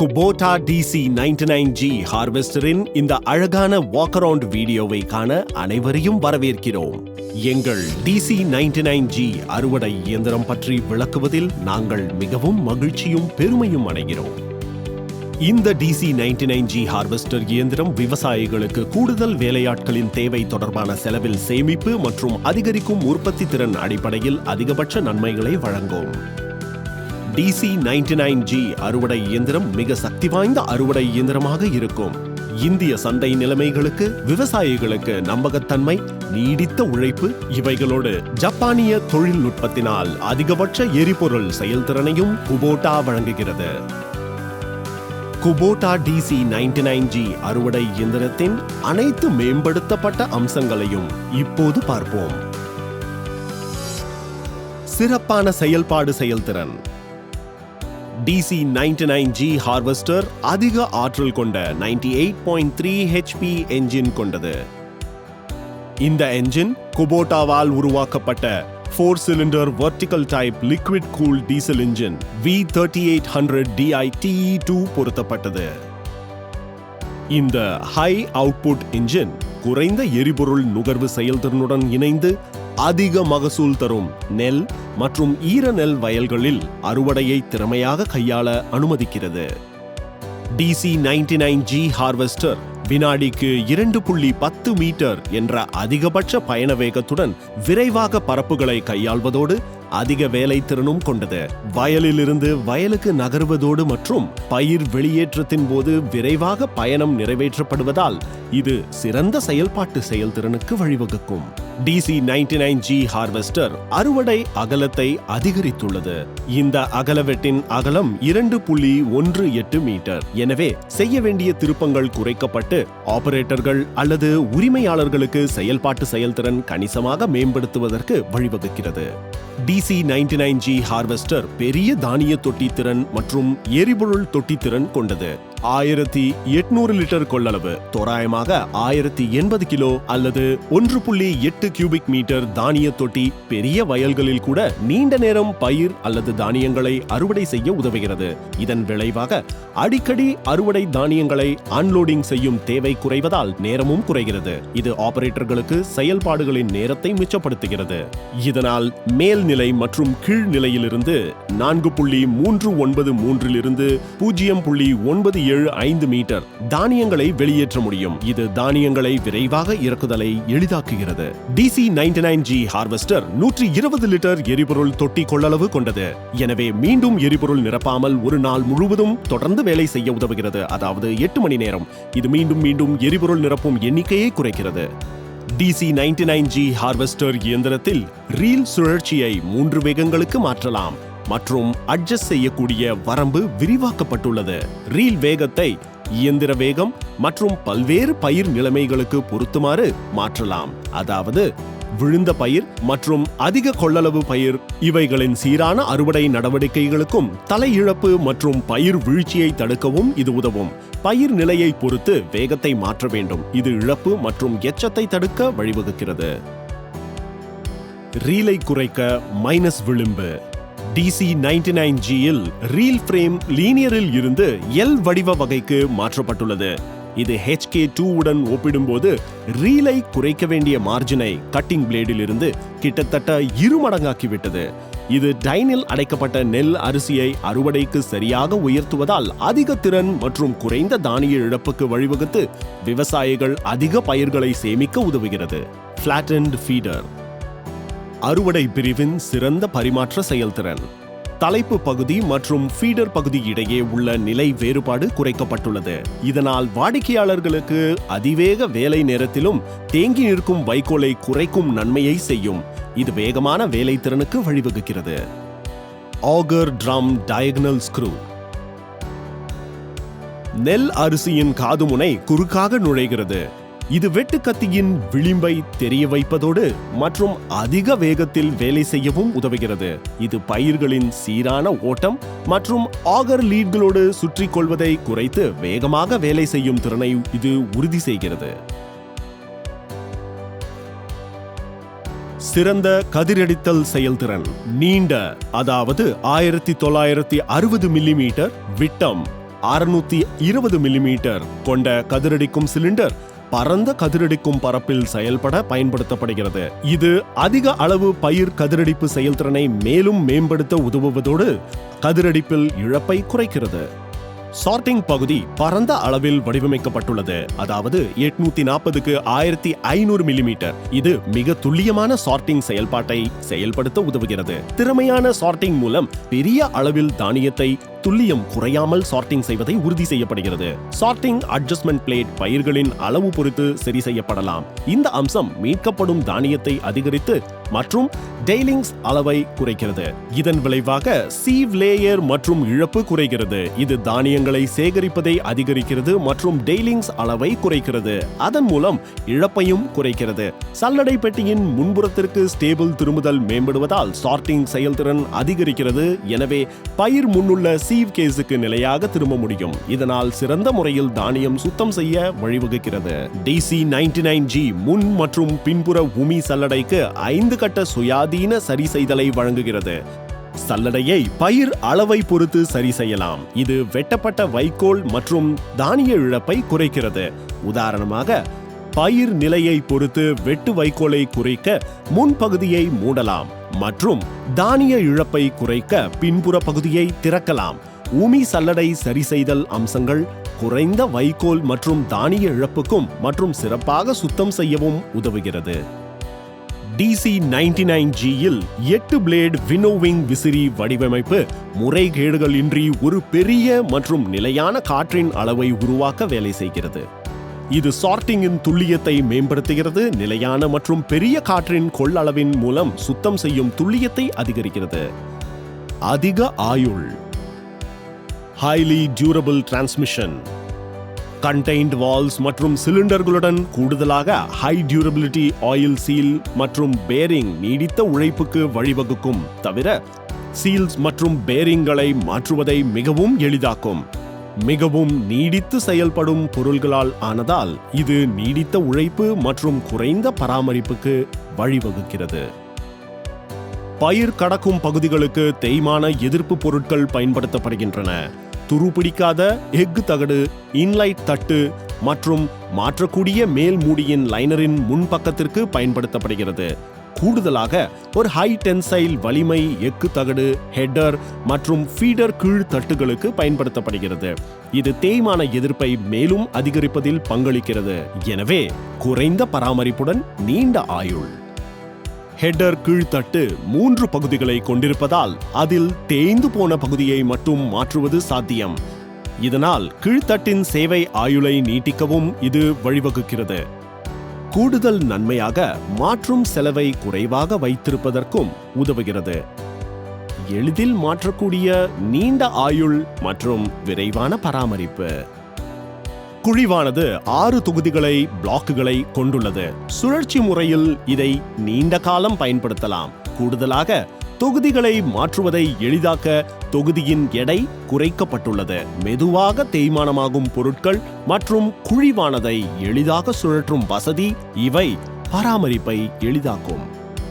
Kubota DC ninety nine G ஹார்வெஸ்டரின் இந்த அழகான walk around வீடியோவை காண அனைவரையும் வரவேற்கிறோம். எங்கள் டிசி நைன்டி நைன் ஜி அறுவடை இயந்திரம் பற்றி விளக்குவதில் நாங்கள் மிகவும் மகிழ்ச்சியும் பெருமையும் அடைகிறோம். இந்த DC ninety nine G harvester இயந்திரம் விவசாயிகளுக்கு கூடுதல் வேலையாட்களின் தேவை தொடர்பான செலவில் சேமிப்பு மற்றும் அதிகரிக்கும் உற்பத்தி திறன் அடிப்படையில் அதிகபட்ச நன்மைகளை வழங்கும். டிசி நைன்டி நைன் ஜி அறுவடை இயந்திரம் மிக சக்தி வாய்ந்த அறுவடை இயந்திரமாக இருக்கும். இந்திய சந்தை நிலைமைகளுக்கு விவசாயிகளுக்கு நம்பகத்தன்மை நீடித்த உழைப்பு இவைகளோடு ஜப்பானிய தொழில்நுட்பத்தினால் அதிகபட்ச எரிபொருள் செயல்திறனையும் குபோட்டா வழங்குகிறது. Kubota DC ninety nine G அறுவடை இயந்திரத்தின் அனைத்து மேம்படுத்தப்பட்ட அம்சங்களையும் இப்போது பார்ப்போம். சிறப்பான செயல்பாடு செயல்திறன். DC ninety nine G harvester அதிக ஆற்றல் கொண்ட ninety eight point three HP engine கொண்டது. இந்த என்ஜின் குபோட்டாவால் உருவாக்கப்பட்ட four cylinder vertical type liquid cool diesel engine V thirty eight hundred DI DE two பொருத்தப்பட்டது. இந்த ஹை அவுட்புட் இன்ஜின் குறைந்த எரிபொருள் நுகர்வு செயல்திறனுடன் இணைந்து அதிக மகசூல் தரும் நெல் மற்றும் ஈர நெல் வயல்களில் அறுவடையை திறமையாக கையாள அனுமதிக்கிறது. DC ninety nine G harvester வினாடிக்கு இரண்டு புள்ளி பத்து மீட்டர் என்ற அதிகபட்ச பயண வேகத்துடன் விரைவாக பரப்புகளை கையாள்வதோடு அதிக வேலை திறனும் கொண்டது. வயலிலிருந்து வயலுக்கு நகர்வதோடு மற்றும் பயிர் வெளியேற்றத்தின் போது விரைவாக பயணம் நிறைவேற்றப்படுவதால் இது சிறந்த செயல்பாட்டு செயல்திறனுக்கு வழிவகுக்கும். DC ninety nine G harvester அறுவடை அகலத்தை அதிகரித்துள்ளது. இந்த அகலவெட்டின் அகலம் இரண்டு புள்ளி ஒன்று எட்டு மீட்டர். எனவே செய்ய வேண்டிய திருப்பங்கள் குறைக்கப்பட்டு ஆபரேட்டர்கள் அல்லது உரிமையாளர்களுக்கு செயல்பாட்டு செயல்திறன் கணிசமாக மேம்படுத்துவதற்கு வழிவகுக்கிறது. DC ninety nine G harvester பெரிய தானிய தொட்டி திறன் மற்றும் எரிபொருள் தொட்டி திறன் கொண்டது. ஆயிரத்தி எட்நூறு லிட்டர் கொள்ளளவு. தோராயமாக ஆயிரத்தி எண்பது கிலோ அல்லது ஒன்று புள்ளி எட்டு கியூபிக் மீட்டர் தானிய தொட்டி பெரிய வயல்களில் கூட நீண்ட நேரம் பயிர் அல்லது தானியங்களை அறுவடை செய்ய உதவுகிறது. இதன் விளைவாக அடிக்கடி அறுவடை தானியங்களை அன்லோடிங் செய்யும் தேவை குறைவதால் நேரமும் குறைகிறது. இது ஆபரேட்டர்களுக்கு செயல்பாடுகளின் நேரத்தை மிச்சப்படுத்துகிறது. இதனால் மேல்நிலை மற்றும் கீழ்நிலையிலிருந்து நான்கு புள்ளி மூன்று ஒன்பது மூன்றிலிருந்து பூஜ்ஜியம் புள்ளி ஒன்பது ஏழு ஏழு ஐந்து மீட்டர் தானியங்களை வெளியேற்ற முடியும். இது தானியங்களை விரைவாக இறக்குதலை எளிதாக்குகிறது. DC ninety nine G harvester நூற்றி இருபது லிட்டர் எரிபொருள் தொட்டி கொள்ளளவு கொண்டது. எனவே மீண்டும் எரிபொருள் நிரப்பாமல் ஒரு நாள் முழுவதும் தொடர்ந்து வேலை செய்ய உதவுகிறது. அதாவது எட்டு மணி நேரம். இது மீண்டும் மீண்டும் எரிபொருள் நிரப்பும் எண்ணிக்கையை குறைக்கிறது. DC ninety nine G harvester இயந்திரத்தில் ரீல் சுழற்சியை மூன்று வேகங்களுக்கு மாற்றலாம். மற்றும் அட்ஜஸ்ட் செய்யக்கூடிய வரம்பு விரிவாக்கப்பட்டுள்ளது. ரீல் வேகத்தை இயந்திர வேகம் மற்றும் பல்வேறு பயிர் நிலைமைகளுக்கு பொருத்துமாறு மாற்றலாம். அதாவது விழுந்த பயிர் மற்றும் அதிக கொள்ளளவு பயிர் இவைகளின் சீரான அறுவடை நடவடிக்கைகளுக்கும் தலை இழப்பு மற்றும் பயிர் வீழ்ச்சியை தடுக்கவும் இது உதவும். பயிர் நிலையை பொறுத்து வேகத்தை மாற்ற வேண்டும். இது இழப்பு மற்றும் எச்சத்தை தடுக்க வழிவகுக்கிறது. ரீலை குறைக்க மைனஸ் விளிம்பு. டிசி நைன்டி நைன் ஜியில் ரீல் ஃப்ரேம் லீனியரில் இருந்து எல் வடிவ வகைக்கு மாற்றப்பட்டுள்ளது. இது ஹெச்கே டூ உடன் ஒப்பிடும்போது ரீலை குறைக்க வேண்டிய மார்ஜினை கட்டிங் பிளேடில் இருந்து கிட்டத்தட்ட இருமடங்காக்கிவிட்டது இது டைனில் அடைக்கப்பட்ட நெல் அரிசியை அறுவடைக்கு சரியாக உயர்த்துவதால் அதிக திறன் மற்றும் குறைந்த தானிய இழப்புக்கு வழிவகுத்து விவசாயிகள் அதிக பயிர்களை சேமிக்க உதவுகிறது. ஃபிளாட்டன்ட் ஃபீடர் அறுவடை பிரிவின் சிறந்த பரிமாற்ற செயல்திறன். தலைப்பு பகுதி மற்றும் ஃபீடர் பகுதி இடையே உள்ள நிலை வேறுபாடு குறைக்கப்பட்டுள்ளது. இதனால் வாடிக்கையாளர்களுக்கு அதிவேக வேலை நேரத்திலும் தேங்கி நிற்கும் வைக்கோலை குறைக்கும் நன்மையை செய்யும். இது வேகமான வேலை திறனுக்கு வழிவகுக்கிறது. ஆகர் ட்ரம் டயகனல் ஸ்க்ரூ நெல் அரிசியின் காதுமுனை குறுக்காக நுழைகிறது. இது வெட்டுக்கத்தியின் விளிம்பை தெரிய வைப்பதோடு மற்றும் அதிக வேகத்தில் வேலை செய்யவும் உதவுகிறது. இது பயிர்களின் சீரான ஓட்டம் மற்றும் ஆகர் லீட்களோடு சுற்றி கொள்வதை குறைத்து வேகமாக வேலை செய்யும் திறனை இது உறுதி செய்கிறது. சிறந்த கதிரடித்தல் செயல்திறன் நீண்ட அதாவது ஆயிரத்தி தொள்ளாயிரத்தி அறுபது மில்லிமீட்டர் விட்டம் அறுநூத்தி இருபது மில்லிமீட்டர் கொண்ட கதிரடிக்கும் சிலிண்டர் பரந்த கதிரடிக்கும் பரப்பில் செயல்பட பயன்படுத்தப்படுகிறது. இது அதிக அளவு பயிர் கதிரடிப்பு செயல்திறனை மேலும் மேம்படுத்த உதவுவதோடு கதிரடிப்பில் இழப்பை குறைக்கிறது. சார்ட்டிங் பகுதி பரந்த அளவில் வடிவமைக்கப்பட்டுள்ளது. அதாவது எட்நூத்தி நாற்பதுக்கு ஆயிரத்தி ஐநூறு மில்லிமீட்டர் இது மிக துல்லியமான சார்ட்டிங் செயல்பாட்டை செயல்படுத்த உதவுகிறது. திறமையான சார்ட்டிங் மூலம் பெரிய அளவில் தானியத்தை துல்லியம் குறையாமல் சார்ட்டிங் செய்வதை உறுதி செய்யப்படுகிறது. சார்ட்டிங் அட்ஜஸ்ட்மெண்ட் பிளேட் பயிர்களின் அளவு பொறுத்து சரி செய்யப்படலாம். இந்த அம்சம் மீட்கப்படும் தானியத்தை அதிகரித்து மற்றும் டெய்லிங்ஸ் அளவை குறைக்கிறது. இதன் விளைவாக சீவ் லேயர் மற்றும் இழப்பு குறைகிறது. இது தானியங்களை சேகரிப்பதை அதிகரிக்கிறது மற்றும் டெய்லிங்ஸ் அளவை குறைக்கிறது. அதன் மூலம் இழப்பையும் குறைக்கிறது. சல்லடை பெட்டியின் முன்புறத்திற்கு ஸ்டேபிள் திரும்புதல் மேம்படுவதால் சார்ட்டிங் செயல்திறன் அதிகரிக்கிறது. எனவே பயிர் முன்னுள்ள சி சீவ் கேஸுக்கு நிலையாக திரும்ப முடியும். இதனால் சிறந்த முறையில் தானியம் சுத்தம் செய்ய வழிவகுக்கிறது. டிசி நைன்டி நைன் ஜி முன் மற்றும் பின்புற உமி சல்லடைக்கு ஐந்து கட்ட சுயாதீன சரி செய்தலை வழங்குகிறது. சல்லடையை பயிர் அளவை பொறுத்து சரி செய்யலாம். இது வெட்டப்பட்ட வைக்கோல் மற்றும் தானிய இழப்பை குறைக்கிறது. உதாரணமாக பயிர் நிலையை பொறுத்து வெட்டு வைக்கோலை குறைக்க முன்பகுதியை மூடலாம். மற்றும் தானிய இழப்பை குறைக்க பின்புற பகுதியை திறக்கலாம். ஊமி சல்லடை சரி செய்தல் அம்சங்கள் குறைந்த வைக்கோல் மற்றும் தானிய இழப்புக்கும் மற்றும் சிறப்பாக சுத்தம் செய்யவும் உதவுகிறது. டிசி நைன்டி நைன் ஜியில் எட்டு பிளேட் வினோவிங் விசிறி வடிவமைப்பு முறைகேடுகள் இன்றி ஒரு பெரிய மற்றும் நிலையான காற்றின் அளவை உருவாக்க வேலை செய்கிறது. இது சார்ட்டிங்கின் துல்லியத்தை மேம்படுத்துகிறது. நிலையான மற்றும் பெரிய காற்றின் கொள்ளளவின் மூலம் சுத்தம் செய்யும் துல்லியத்தை அதிகரிக்கிறது. அதிக ஆயுள். Highly durable transmission contained walls மற்றும் சிலிண்டர்களுடன் கூடுதலாக ஹை டியூரபிலிட்டி ஆயில் சீல் மற்றும் பேரிங் நீடித்த உழைப்புக்கு வழிவகுக்கும் தவிர சீல்ஸ் மற்றும் பேரிங்களை மாற்றுவதை மிகவும் எளிதாக்கும். மிகவும் நீடித்து செயல்படும் பொருள்களால் ஆனதால் இது நீடித்த உழைப்பு மற்றும் குறைந்த பராமரிப்புக்கு வழிவகுக்கிறது. பயிர் கடக்கும் பகுதிகளுக்கு தேய்மான எதிர்ப்பு பொருட்கள் பயன்படுத்தப்படுகின்றன. துருப்பிடிக்காத எஃகு தகடு இன்லைட் தட்டு மற்றும் மாற்றக்கூடிய மேல் மூடியின் லைனரின் முன்பக்கத்திற்கு பயன்படுத்தப்படுகிறது. கூடுதலாக ஒரு ஹை டென்சைல் வலிமை எக்கு தகடு ஹெட்டர் மற்றும் ஃபீடர் கீழ் தட்டுகளுக்கு பயன்படுத்தப்படுகிறது. இது தேய்மான எதிர்ப்பை மேலும் அதிகரிப்பதில் பங்களிக்கிறது. எனவே குறைந்த பராமரிப்புடன் நீண்ட ஆயுள். ஹெட்டர் கீழ்த்தட்டு மூன்று பகுதிகளை கொண்டிருப்பதால் அதில் தேய்ந்து போன பகுதியை மட்டும் மாற்றுவது சாத்தியம். இதனால் கீழ்த்தட்டின் சேவை ஆயுளை நீட்டிக்கவும் இது வழிவகுக்கிறது. கூடுதல் நன்மையாக மாற்றும் செலவை குறைவாக வைத்திருப்பதற்கும் உதவுகிறது. எளிதில் மாற்றக்கூடிய நீண்ட ஆயுள் மற்றும் விரைவான பராமரிப்பு. குழிவானது ஆறு தொகுதிகளை பிளாக்குகளை கொண்டுள்ளது. சுழற்சி முறையில் இதை நீண்ட காலம் பயன்படுத்தலாம். கூடுதலாக தொகுதிகளை மாற்றுவதை எளிதாக்க தொகுதியின் எடை குறைக்கப்பட்டுள்ளது. மெதுவாக தேய்மானமாகும் பொருட்கள் மற்றும் குழிவானதை எளிதாக சுழற்றும் வசதி இவை பராமரிப்பை எளிதாக்கும்.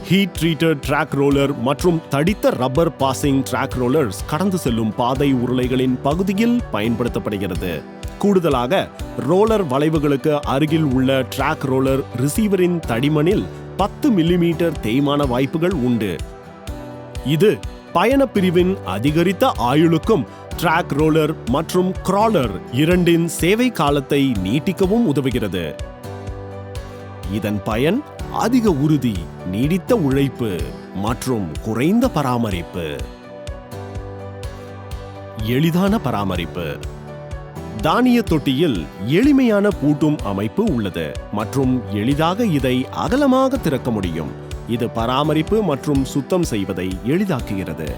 ஹீட் ட்ரீட்டட் ட்ராக் ரோலர் மற்றும் தடித்த ரப்பர் பாசிங் ட்ராக் ரோலர்ஸ் கடந்து செல்லும் பாதை உருளைகளின் பகுதியில் பயன்படுத்தப்படுகிறது. கூடுதலாக ரோலர் வளைவுகளுக்கு அருகில் உள்ள ட்ராக் ரோலர் ரிசீவரின் தடிமனில் பத்து மில்லிமீட்டர் தேய்மான வாய்ப்புகள் உண்டு. இது பயணப் பிரிவின் அதிகரித்த ஆயுளுக்கும் ட்ராக் ரோலர் மற்றும் கிராலர் இரண்டின் சேவை காலத்தை நீட்டிக்கவும் உதவுகிறது. இதன் பயன் அதிக உறுதி நீடித்த உழைப்பு மற்றும் குறைந்த பராமரிப்பு. எளிதான பராமரிப்பு. தானிய தொட்டியில் எளிமையான பூட்டும் அமைப்பு உள்ளது மற்றும் எளிதாக இதை அகலமாக திறக்க முடியும். இது பராமரிப்பு மற்றும் சுத்தம் செய்வதை எளிதாக்குகிறது.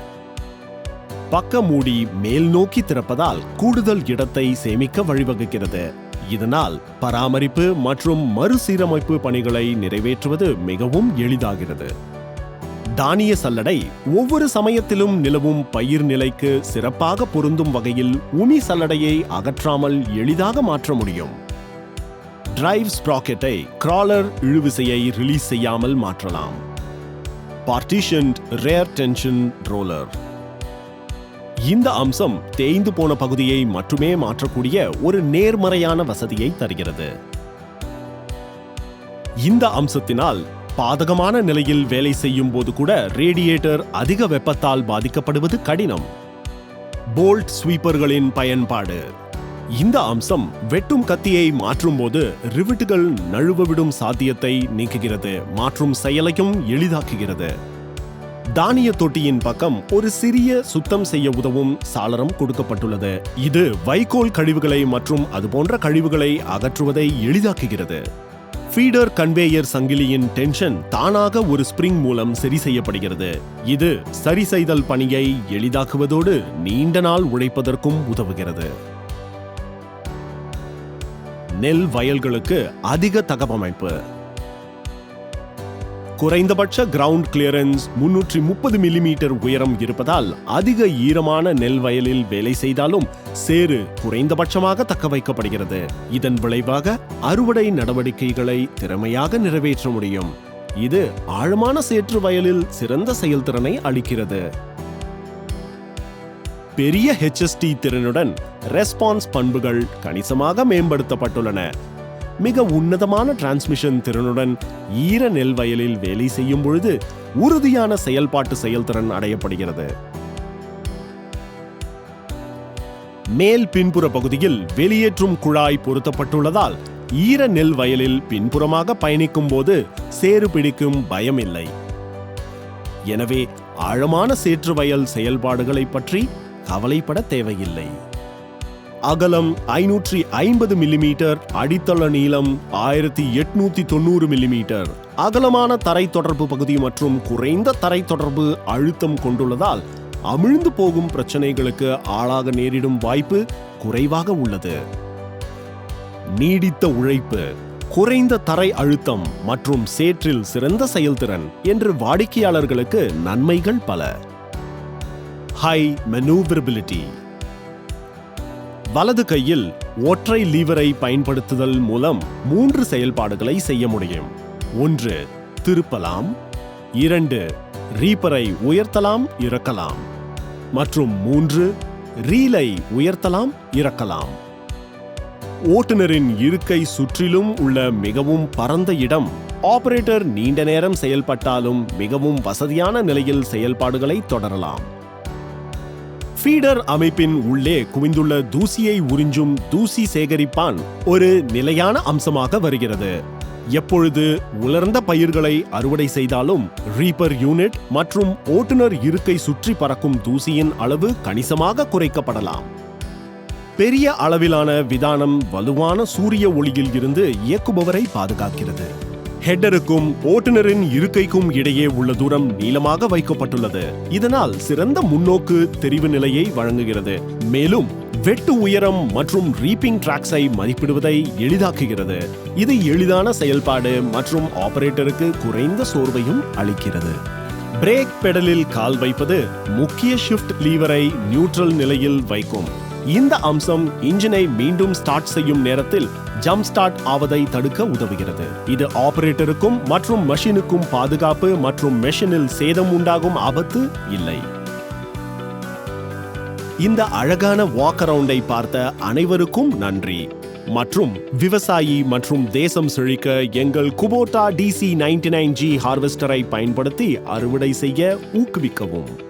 பக்க மூடி மேல் நோக்கி திறப்பதால் கூடுதல் இடத்தை சேமிக்க வழிவகுக்கிறது. இதனால் பராமரிப்பு மற்றும் மறுசீரமைப்பு பணிகளை நிறைவேற்றுவது மிகவும் எளிதாகிறது. தானிய சல்லடை ஒவ்வொரு சமயத்திலும் நிலவும் பயிர் நிலைக்கு சிறப்பாக பொருந்தும் வகையில் உமி சல்லடையை அகற்றாமல் எளிதாக மாற்ற முடியும். டிரைவ் ஸ்ப்ராக்கெட்டை கிராலர் இழுவிசையை ரிலீஸ் செய்யாமல் மாற்றலாம். பார்ட்டிஷன்ட் ரேர் டென்ஷன் ரோலர் இந்த அம்சம் தேய்ந்து போன பகுதியை மட்டுமே மாற்றக்கூடிய ஒரு நேர்மறையான வசதியை தருகிறது. இந்த அம்சத்தினால் பாதகமான நிலையில் வேலை செய்யும் போது கூட ரேடியேட்டர் அதிக வெப்பத்தால் பாதிக்கப்படுவது கடினம். போல்ட் ஸ்வீப்பர்களின் பயன்பாடு. இந்த அம்சம் வெட்டும் கத்தியை மாற்றும் போது ரிவிட்டுகள் நழுவவிடும் சாத்தியத்தை நீக்குகிறது மாற்றும் செயலையும் எளிதாக்குகிறது. தானிய தொட்டியின் பக்கம் ஒரு சிறிய சுத்தம் செய்ய உதவும் சாளரம் கொடுக்கப்பட்டுள்ளது. இது வைக்கோல் கழிவுகளை மற்றும் அதுபோன்ற கழிவுகளை அகற்றுவதை எளிதாக்குகிறது. ஃபீடர் கன்வேயர் சங்கிலியின் டென்ஷன் தானாக ஒரு ஸ்பிரிங் மூலம் சரி செய்யப்படுகிறது. இது சரி செய்தல் பணியை எளிதாக்குவதோடு நீண்ட நாள் உழைப்பதற்கும் உதவுகிறது. நெல் வயல்களுக்கு அதிக தகவமைப்பு. குறைந்தபட்ச கிரவுண்ட் கிளியரன்ஸ் முன்னூற்றி முப்பது மில்லிமீட்டர் உயரம் இருப்பதால் அதிக ஈரமான நெல் வயலில் வேலை செய்தாலும் சேறு குறைந்தபட்சமாக தக்க வைக்கப்படுகிறது. இதன் விளைவாக அறுவடை நடவடிக்கைகளை திறமையாக நிறைவேற்ற முடியும். இது ஆழமான சேற்று வயலில் சிறந்த செயல்திறனை அளிக்கிறது. பெரிய ஹெச்எஸ்டி திறனுடன் ரெஸ்பான்ஸ் பண்புகள் கணிசமாக மேம்படுத்தப்பட்டுள்ளன. மிக உன்னதமான டிரான்ஸ்மிஷன் திறனுடன் ஈர நெல் வயலில் வேலை செய்யும் பொழுது உறுதியான செயல்பாட்டு செயல்திறன் அடையப்படுகிறது. மேல் பின்புற பகுதியில் வெளியேற்றும் குழாய் பொருத்தப்பட்டுள்ளதால் ஈர நெல் வயலில் பின்புறமாக பயணிக்கும் போது சேறு பிடிக்கும் பயம் இல்லை எனவே ஆழமான சேற்று வயல் செயல்பாடுகளை பற்றி கவலைப்பட தேவையில்லை. அகலம் ஐநூற்றி ஐம்பது மில்லிமீட்டர் அடித்தள நீளம் ஆயிரத்தி எட்நூத்தி தொண்ணூறு மில்லிமீட்டர் அகலமான தரை தொடர்பு பகுதி மற்றும் குறைந்த தரை தொடர்பு அழுத்தம் கொண்டுள்ளதால் அமிழ்ந்து போகும் பிரச்சனைகளுக்கு ஆளாக நேரிடும் வாய்ப்பு குறைவாக உள்ளது. நீடித்த உழைப்பு குறைந்த தரை அழுத்தம் மற்றும் சேற்றில் சிறந்த செயல்திறன் என்று வாடிக்கையாளர்களுக்கு நன்மைகள் பல. ஹை மெனூவரபிலிட்டி வலது கையில் ஒற்றை லீவரை பயன்படுத்துதல் மூலம் மூன்று செயல்பாடுகளை செய்ய முடியும். ஒன்று திருப்பலாம். இரண்டு ரீப்பரை உயர்த்தலாம் இறக்கலாம். மற்றும் மூன்று ரீலை உயர்த்தலாம் இறக்கலாம். ஓட்டுநரின் இருக்கை சுற்றிலும் உள்ள மிகவும் பரந்த இடம் ஆபரேட்டர் நீண்ட நேரம் செயல்பட்டாலும் மிகவும் வசதியான நிலையில் செயல்பாடுகளை தொடரலாம். ஃபீடர் அமைப்பின் உள்ளே குவிந்துள்ள தூசியை உறிஞ்சும் தூசி சேகரிப்பான் ஒரு நிலையான அம்சமாக வருகிறது. எப்பொழுது உலர்ந்த பயிர்களை அறுவடை செய்தாலும் ரீப்பர் யூனிட் மற்றும் ஓட்டுநர் இருக்கை சுற்றி பறக்கும் தூசியின் அளவு கணிசமாக குறைக்கப்படலாம். பெரிய அளவிலான விதானம் வலுவான சூரிய ஒளியில் இருந்து இயக்குபவரை பாதுகாக்கிறது. ஹெட்டருக்கும் ஓட்டுநரின் இருக்கைக்கும் இடையே உள்ள தூரம் நீளமாக வைக்கப்பட்டுள்ளது. இதனால் சிறந்த முன்னோக்கு தெரிவு நிலையை வழங்குகிறது. மேலும் வெட்டு உயரம் மற்றும் ரீப்பிங் டிராக்ஸை மதிப்பிடுவதை எளிதாக்குகிறது. இது எளிதான செயல்பாடு மற்றும் ஆபரேட்டருக்கு குறைந்த சோர்வையும் அளிக்கிறது. பிரேக் பெடலில் கால் வைப்பது முக்கிய ஷிஃப்ட் லீவரை நியூட்ரல் நிலையில் வைக்கும். இந்த அம்சம் இன்ஜினை மீண்டும் ஸ்டார்ட் செய்யும் நேரத்தில் ஜம்ப் ஸ்டார்ட் ஆவதை தடுக்க உதவுகிறது. இது ஆபரேட்டருக்கும் மற்றும் மெஷினுக்கும் பாதுகாப்பு மற்றும் மெஷினில் சேதம் உண்டாகும் ஆபத்து இல்லை. இந்த அழகான வாக் அரவுண்டை பார்த்த அனைவருக்கும் நன்றி. மற்றும் விவசாயி மற்றும் தேசம் செழிக்க எங்கள் Kubota DC ninety nine G ஹார்வெஸ்டரை பயன்படுத்தி அறுவடை செய்ய ஊக்குவிக்கவும்.